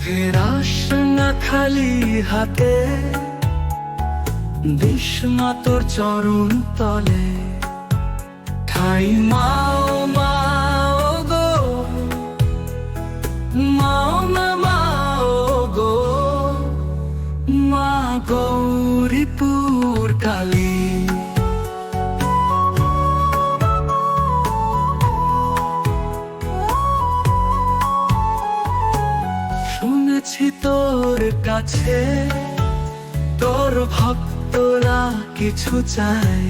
Ferrous না খালি হাতে বিষ্মা তোর চরণ তলে ঠাই মাও মাও গো মাও না মাও গো মা গৌরীপুর কালী শুনেছি তোর কাছে। তোর ভক্তরা কিছু চাই।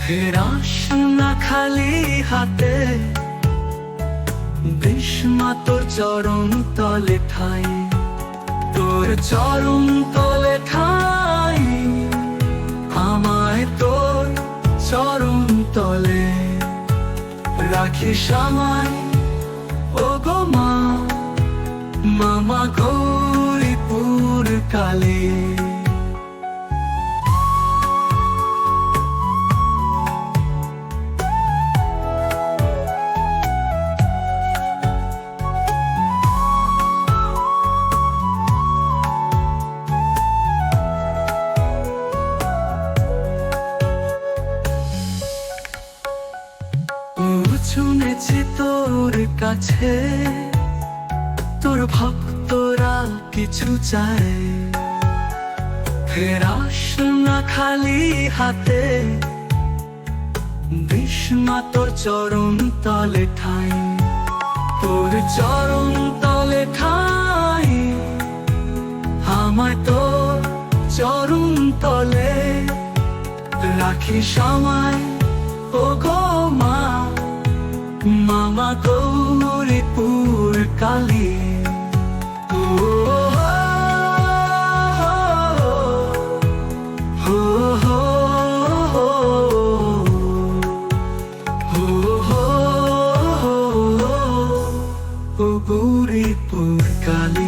ফেরাস না খালি হাতে। বিষ্মা তোর চরণ তলে ঠাই। তোর চরণ তলে ঠাই। আমায় তোর চরণ তলে। রাখিস আমায় মামা গৌরীপুর কালে। শুনেছি তোর কাছে তোর ভক্তরা কিছু চায়। ফেরাস না খালি হাতে বিষ্মা তোর চরণ তলে ঠাই। তোর চরণ তলে ঠাই, আমায় তোর চরণ তলে। রাখি আমায় ও গো মা। பூரிப்பு காலி